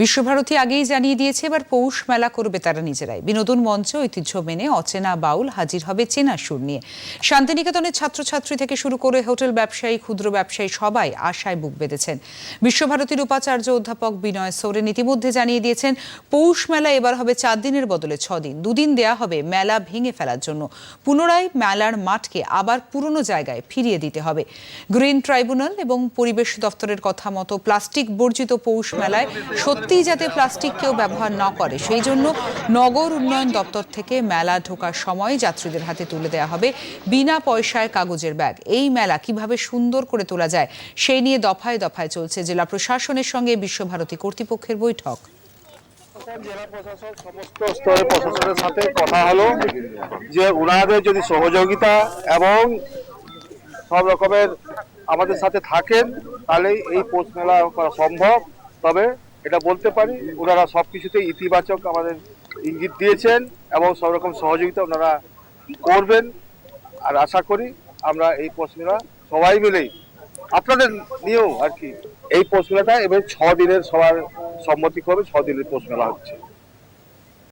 বিশ্বভারতী আগেই জানিয়ে দিয়েছে, এবার পৌষ মেলা করবে তারা নিজেরাই। বিনোদন মঞ্চ ঐতিহ্য মেনে অচেনা বাউল হাজির হবে চেনা সুর নিয়ে। শান্তিনিকেতনের ছাত্রছাত্রী থেকে শুরু করে হোটেল ব্যবসায়ী, ক্ষুদ্র ব্যবসায়ী সবাই আশায় বুক বেঁধেছেন। বিশ্বভারতীর উপাচার্য অধ্যাপক বিনয় সোরেন ইতিমধ্যে জানিয়ে দিয়েছেন, পৌষ মেলা এবার হবে চার দিনের বদলে ছদিন দুদিন দেয়া হবে মেলা ভেঙে ফেলার জন্য। পুনরায় মেলার মাঠকে আবার পুরনো জায়গায় ফিরিয়ে দিতে হবে। গ্রিন ট্রাইব্যুনাল এবং পরিবেশ দপ্তরের কথা মতো প্লাস্টিক বর্জিত পৌষ মেলায় সত্যিই যাতে প্লাস্টিক কেউ ব্যবহার না করে, সেই জন্য নগর উন্নয়ন দপ্তর থেকে মেলা ঢোকার সময় যাত্রীদের হাতে তুলে দেওয়া হবে বিনা পয়সায় কাগজের ব্যাগ। এই মেলা কীভাবে সুন্দর করে তোলা যায়, সেই নিয়ে দফায় দফায় চলছে জেলা প্রশাসনের সঙ্গে বিশ্বভারতী কর্তৃপক্ষের বৈঠক। জেলা প্রশাসন সমস্ত স্তরের প্রশাসনের সাথে কথা হলো যে ওনাদের যদি সহযোগিতা এবং সব রকমের আমাদের সাথে থাকেন, তাহলেই এই পোস্ট মেলা করা সম্ভব। তবে এটা বলতে পারি, ওনারা সব কিছুতেই ইতিবাচক আমাদের ইঙ্গিত দিয়েছেন এবং সব রকম সহযোগিতা ওনারা করবেন। আর আশা করি আমরা এই প্রশ্নটা সবাই মিলেই, আপনাদের নিয়েও আর কি, এই প্রশ্নটা এবার ছ দিনের সবার সম্মতি করবে ছ দিনের প্রশ্নটা হচ্ছে।